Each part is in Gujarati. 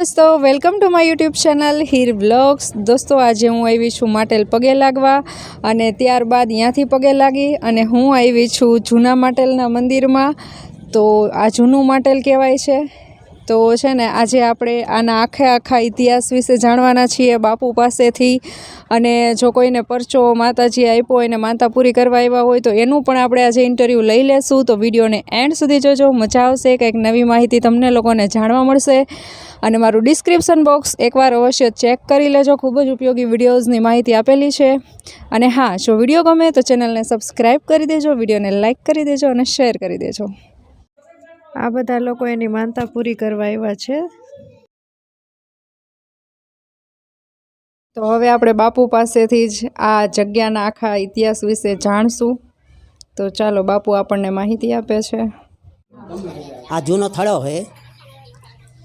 દોસ્તો welcome to my YouTube channel Heer blogs દોસ્તો, આજે હું આવી છું માટેલ પગે લાગવા અને ત્યારબાદ ત્યાંથી પગે લાગી અને હું આવી છું જૂના માટેલના મંદિરમાં. તો આ જૂનું માટેલ કહેવાય છે. તો છે ને આજે આપણે આના આખે આખા ઇતિહાસ વિશે જાણવાના છીએ બાપુ પાસેથી. અને જો કોઈને પરચો માતાજી આપ્યો હોય ને માતા પૂરી કરવા આવ્યા હોય તો એનું પણ આપણે આજે ઇન્ટરવ્યૂ લઈ લેશું. તો વિડીયોને એન્ડ સુધી જોજો. મજા આવશે. કંઈક નવી માહિતી તમને લોકોને જાણવા મળશે. અને મારું ડિસ્ક્રિપ્શન બોક્સ એકવાર અવશ્ય ચેક કરી લેજો. ખૂબ જ ઉપયોગી વિડીયોઝની માહિતી આપેલી છે. અને હા, જો વીડિયો ગમે તો ચેનલને સબસ્ક્રાઈબ કરી દેજો. વિડીયોને લાઇક કરી દેજો અને શેર કરી દેજો. આ બધા લોકો એની માનતા પૂરી કરવા આવ્યા છે. તો હવે આપણે બાપુ પાસેથી જ આ જગ્યાના આખા ઇતિહાસ વિશે જાણશું. તો ચાલો બાપુ આપણને માહિતી આપે છે. આ જૂનો થળો છે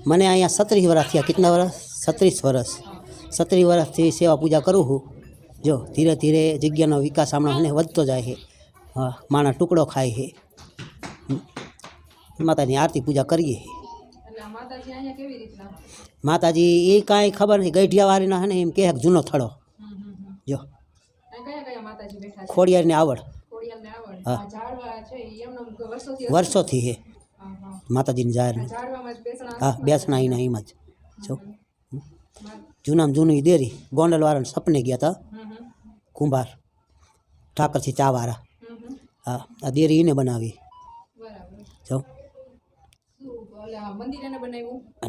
મને અહીંયા સત્રીસ વર્ષ થયા. કેટલા વર્ષ સત્રીસ વર્ષ સત્રીસ વર્ષથી સેવા પૂજા કરું છું. જો ધીરે ધીરે જગ્યાનો વિકાસ હમણાં વધતો જાય છે. હા માણા ટુકડો ખાય છે. માતાની આરતી પૂજા કરીએ. માતાજી એ કાંઈ ખબર નહીં ગઈઢિયાવાળીના હે ને એમ કહે કે જૂનો થળો જો. ખોડિયારની આવડ. હા. વર્ષોથી હે. માતાજીની જાહેર હા બેસણા એના એમ જ. જો. જૂનામાં જૂની દેરી. ગોંડલવાળાને સપને ગયા હતા કુંભાર. ઠાકરથી ચાવાળા હા આ દેરી એને બનાવી જો આ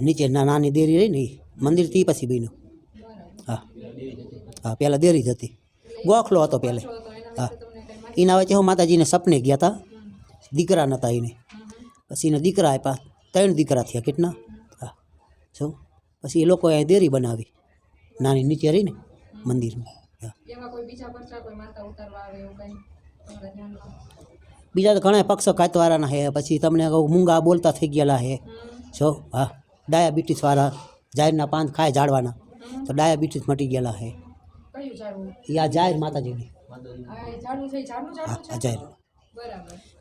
નીચે ના નાની દેરી રહી ને ઈ. મંદિરથી પછી બન્યું. હા. હા પહેલાં દેરી જ હતી. ગોખલો હતો પહેલે હા. એના વચ્ચે હું માતાજીને સપને ગયા હતા દીકરા નહોતા એને પછી એને દીકરા આપ્યા. ત્રણ દીકરા થયા કેટલા? હા. જો પછી એ લોકોએ અહીંયા દેરી બનાવી. નાની નીચે રહીને મંદિરમાં. હા. બીજા તો ઘણા પક્ષો કાતવાળાના હે. પછી તમને કહું મૂંગા બોલતા થઈ ગયેલા હે. જો હા ડાયાબિટીસવાળા જાહેરના પાન ખાય ઝાડવાના તો ડાયાબિટીસ મટી ગયેલા હે. એ આ જાહેર માતાજીની. જાહેર.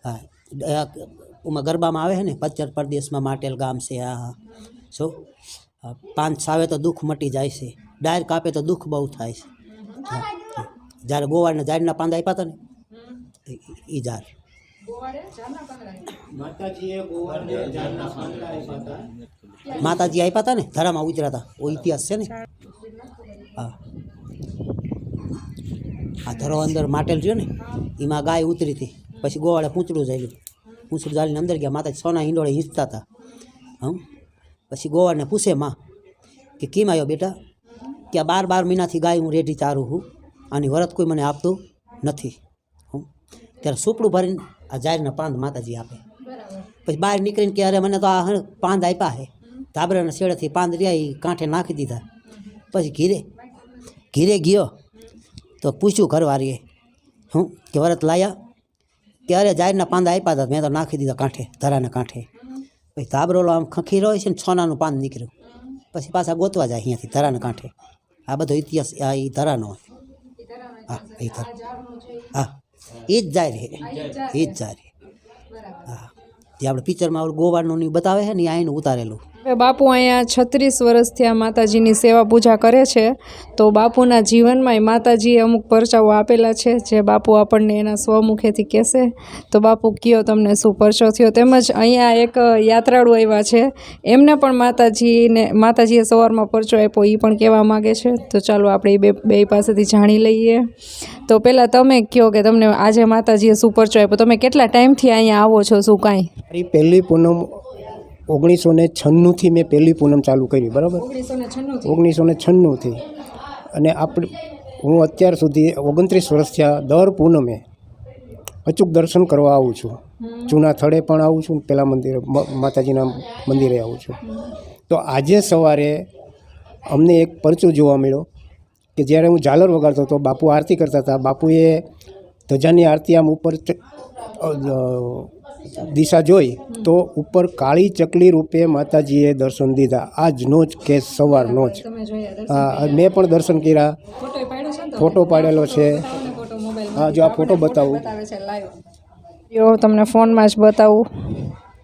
હા ઉમાં ગરબામાં આવે છે ને પચ્ચર પ્રદેશમાં માટેલ ગામ છે આ હા. જો પાન સાવે તો દુઃખ મટી જાય છે. ડાયર કાપે તો દુઃખ બહુ થાય છે. જ્યારે ગોવાળના ઝાડના પાંદ આપ્યા હતા ને એ ઝાડ. માતાજી આપ્યા હતા ને? ધરામાં ઉતર્યા હતા ઓ ઇતિહાસ છે ને? હા. આ ધરો અંદર માટેલ રહ્યો ને એમાં ગાય ઉતરી હતી. પછી ગોવાળે પૂંચડું જાય પૂંચડું જાળીને અંદર ગયા. માતાજી સોના હિંડોળે હિંચતા હતા હમ પછી ગોવાળને પૂછે માં કે કેમ આવ્યો બેટા? કે આ બાર બાર મહિનાથી ગાય હું રેડી ચારું છું. આની વરત કોઈ મને આપતું નથી. હમ ત્યારે સુપડું ભરીને આ જાહેરને પાંદ માતાજી આપે. પછી બહાર નીકળીને કે અરે મને તો આ પાંદ આપ્યા છે. ધાબરાના શેડેથી પાંદ રહ્યા એ કાંઠે નાખી દીધા. પછી ઘીરે ઘીરે ગયો. તો પૂછ્યું ઘરવાળીએ હું કે વરત લાયા? કે અરે જાહેરના પાંદા આપ્યા હતા મેં તો નાખી દીધા કાંઠે ધરાના કાંઠે. પછી ધાબરોલો આમ ખખી રહ્યો છે ને સોનાનું પાંદ નીકળ્યું. પછી પાછા ગોતવા જાય અહીંયાથી ધરાના કાંઠે. આ બધો ઇતિહાસ આ એ ધરાનો હોય. હા એ ધરા હા. એ જ જાય રે એ જ જાય રે હા. જે આપણે પિક્ચરમાં ઓલું ગોવાળનું ને બતાવે છે ને એ ઉતારેલું. બાપુ અહીંયા છત્રીસ વર્ષથી આ માતાજીની સેવા પૂજા કરે છે, તો બાપુના જીવનમાં માતાજીએ અમુક પરચાઓ આપેલા છે, જે બાપુ આપણને એના સ્વમુખેથી કહેશે. તો બાપુ કયો તમને શું પરચો થયો? તેમજ અહીંયા એક યાત્રાળુ આવ્યા છે, એમને પણ માતાજીને, માતાજીએ સવારમાં પરચો આપ્યો એ પણ કહેવા માગે છે. તો ચાલો આપણે બે બે પાસેથી જાણી લઈએ. તો પહેલાં તમે કહો કે તમને આજે માતાજીએ શું પરચો આપ્યો? તમે કેટલા ટાઈમથી અહીંયા આવો છો, શું કાંઈ? પહેલી પૂનમ ઓગણીસો ને છન્નુંથી મેં પહેલી પૂનમ ચાલુ કરી બરાબર? ઓગણીસો ને છન્નુંથી. અને આપણે હું અત્યાર સુધી ઓગણત્રીસ વર્ષ થયા દર પૂનમે અચૂક દર્શન કરવા આવું છું. જૂના થળે પણ આવું છું પેલા મંદિરે માતાજીના મંદિરે આવું છું. તો આજે સવારે અમને એક પરચો જોવા મળ્યો કે જ્યારે હું ઝાલર વગાડતો હતો બાપુ આરતી કરતા હતા બાપુએ ધજાની આરતી આમ ઉપર દિશા જોઈ તો ઉપર કાળી ચકલી રૂપે માતાજીએ દર્શન દીધા. આજનો જ કે સવારનો જ. હા મેં પણ દર્શન કર્યા. ફોટો પાડ્યો છે ને તો ફોટો પાડેલો છે. હા જો આ ફોટો બતાવું. બતાવે જો તમને ફોનમાં જ બતાવું.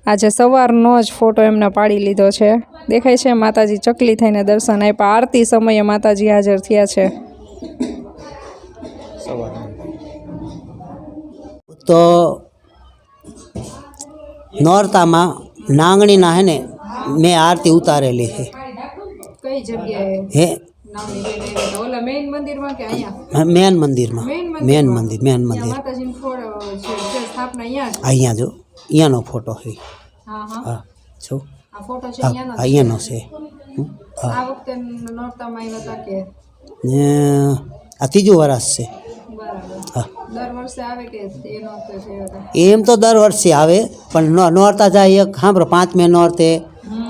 આજે સવારનો જ ફોટો એમને પાડી લીધો છે. દેખાય છે માતાજી ચકલી થઈને દર્શન આપ્યા. આરતી સમયે માતાજી હાજર થયા છે. તો નોરતામાં નાંગણીના હે ને મેં આરતી ઉતારેલી છે. કઈ જગ્યાએ? હે? ઓલા મંદિરમાં કે અહીંયા? મેન મંદિરમાં. મેન મંદિર મેન મંદિર. અહીંયા જો? અહીંયાનો ફોટો છે. હા છે અહીંયાનો છે. આ વખતે નોરતામાં આવ્યા હતા કે? આ ત્રીજું વરસ છે. એમ તો દર વર્ષે આવે પણ નો- નોરતા જાય એક સાંભળો પાંચમે નોરતે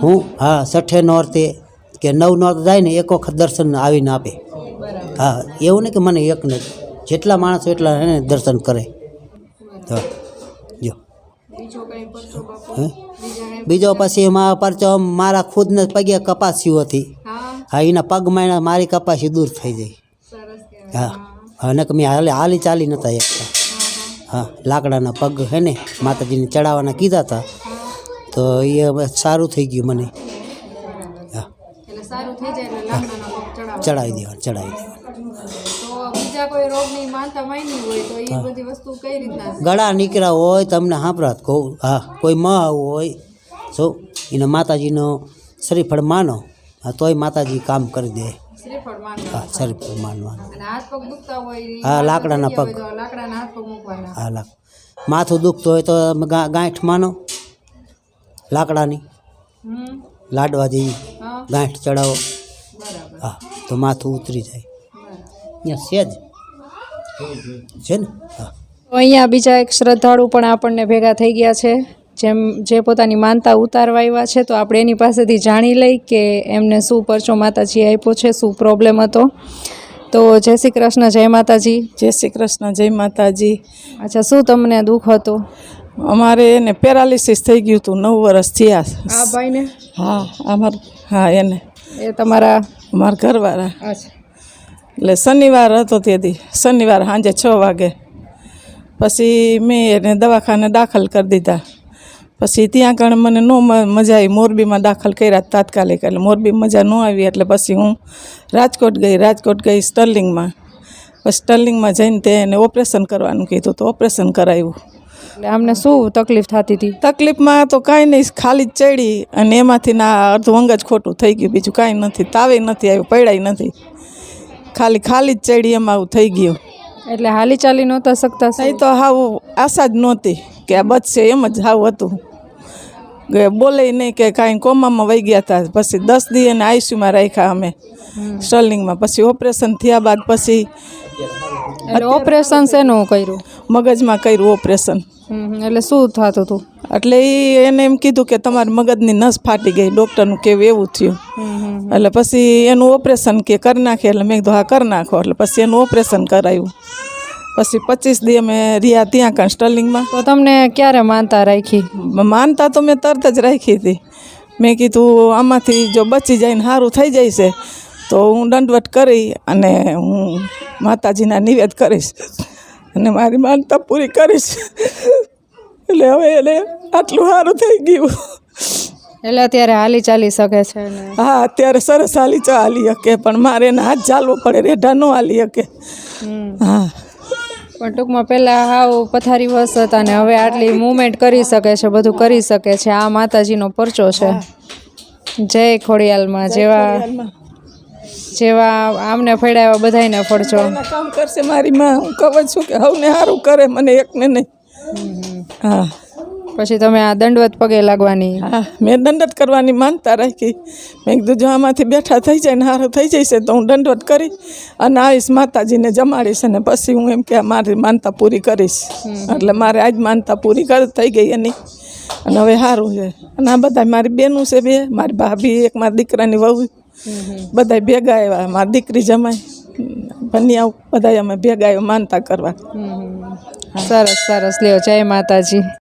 હું હા છઠ્ઠે નોરતે કે નવ નોરતે જાય ને એક વખત દર્શન આવીને આપે. હા એવું નહીં કે મને એક નથી જેટલા માણસો એટલા એને દર્શન કરે. હા જો. બીજો પછી એમાં પરચો મારા ખુદને પગે કપાસ્યું હતી. હા. એના પગ માયણા મારી કપાસી દૂર થઈ જાય હા. અને કે મેં હાલે હાલી ચાલી નહોતા એકતા હા લાકડાના પગ હે ને માતાજીને ચડાવવાના કીધા હતા તો એ સારું થઈ ગયું મને. હા. ચડાવો દેવાનું ચડાવી દેવાનું ગળા નીકળ્યા હોય તમને સાંભળાત કહું હા કોઈ મ હોય જો એને માતાજીનો શરીફળ માનો હા તોય માતાજી કામ કરી દે. શ્રીફળ માનવાનું હાથ પગ દુખતા હોય હા, લાકડાના પગ. લાકડાના હાથ પગ મૂકવાના. હા લાક માથું દુખતું હોય તો ગાંઠ માનો. લાકડાની. લાડવા જેવી. ગાંઠ ચડાવો. હા તો માથું ઉતરી જાય. અહીંયા છે જ. છે ને? હા. અહીંયા બીજા એક શ્રદ્ધાળુ પણ આપણને ભેગા થઈ ગયા છે. જેમ જે પોતાની માનતા ઉતારવા આવ્યા છે તો આપણે એની પાસેથી જાણી લઈ કે એમને શું પરચો માતાજી આપ્યો છે શું પ્રોબ્લેમ હતો. તો જય શ્રી કૃષ્ણ જય માતાજી. જય શ્રી કૃષ્ણ જય માતાજી. અચ્છા શું તમને દુઃખ હતું? અમારે એને પેરાલિસિસ થઈ ગયું હતું નવ વર્ષ થયા. આ ભાઈને? હા અમાર હા એને. એ તમારા? અમારા ઘરવાળા. અચ્છા. એટલે શનિવાર હતો તેથી શનિવાર સાંજે છ વાગે. પછી મેં એને દવાખાને દાખલ કરી દીધા. પછી ત્યાં કારણે મને ન મજા આવી. મોરબીમાં દાખલ કર્યા તાત્કાલિક. એટલે મોરબી મજા ન આવી. એટલે પછી હું રાજકોટ ગઈ. રાજકોટ ગઈ સ્ટર્લિંગમાં. પછી સ્ટર્લિંગમાં જઈને તે એને ઓપરેશન કરવાનું કીધું તો ઓપરેશન કરાવ્યું એટલે આમને શું તકલીફ થતી હતી? તકલીફમાં તો કાંઈ નહીં. ખાલી જ ચડી અને એમાંથી ના અડધું અંગ જ ખોટું થઈ ગયું. બીજું કાંઈ નથી. તાવે નથી આવ્યું. પડાય નથી. ખાલી ખાલી જ ચડી એમાં આવું થઈ ગયું. એટલે હાલી ચાલી નહોતા શકતા અહીં તો હાવ આશા જ નહોતી કે આ બચશે. એમ જ હાવ હતું. બોલે નહીં કે કાંઈ કોમામાં વહી ગયા હતા પછી દસ દી એને આઈસીયુમાં રાખ્યા અમે સ્ટર્લિંગમાં. પછી ઓપરેશન થયા બાદ પછી ઓપરેશન શેનું કર્યું? મગજમાં કર્યું ઓપરેશન. એટલે શું થતું હતું? એટલે એ એને એમ કીધું કે તમારી મગજની નસ ફાટી ગઈ. ડૉક્ટરનું કેવું એવું થયું. એટલે પછી એનું ઓપરેશન કે કરી નાખે. એટલે મેં કીધું હા કરી નાખો. એટલે પછી એનું ઓપરેશન કરાવ્યું પછી પચીસ દી અમે રહ્યા ત્યાં કાં સ્ટર્લિંગમાં તો તમને ક્યારે માનતા રાખી? માનતા તો મેં તરત જ રાખી હતી. મેં કીધું આમાંથી જો બચી જાય ને સારું થઈ જાય છે તો હું દંડવટ કરી અને હું માતાજીના નિવેદ કરીશ. અને મારી માનતા પૂરી કરીશ. એટલે હવે એને આટલું સારું થઈ ગયું. એટલે અત્યારે હાલી ચાલી શકે છે હા અત્યારે સરસ હાલી ચાલી શકે પણ મારે એને હાથ ચાલવો પડે રેઢા ન હાલી શકે. હા. પણ ટૂંકમાં પહેલાં હાવ પથારી વસ હતા ને હવે આટલી મૂવમેન્ટ કરી શકે છે બધું કરી શકે છે. આ માતાજીનો પરચો છે. જય ખોડિયાલમાં જેવા જેવા આમને ફળ્યા એવા બધાયને ફળજો કામ કરશે મારી માં. હું કહું છું કે હવને સારું કરે મને એકને નહીં. હા. પછી તમે આ દંડવત પગે લાગવાની. હા મેં દંડત કરવાની માનતા રાખી. મેં કીધું જો આમાંથી બેઠા થઈ જાય ને સારું થઈ જશે તો હું દંડવત કરી અને આવીશ માતાજીને જમાડીશ અને પછી હું એમ કે મારી માનતા પૂરી કરીશ. એટલે મારે આજ માનતા પૂરી કર થઈ ગઈ એની. અને હવે સારું છે. અને આ બધા મારી બેનું છે બે મારી ભાભી એક મારા દીકરાની વહુ. બધા ભેગા આવ્યા મારી દીકરી જમાય ભનિયા બધા અમે ભેગા આવ્યા માનતા કરવા. સરસ સરસ. લ્યો જય માતાજી.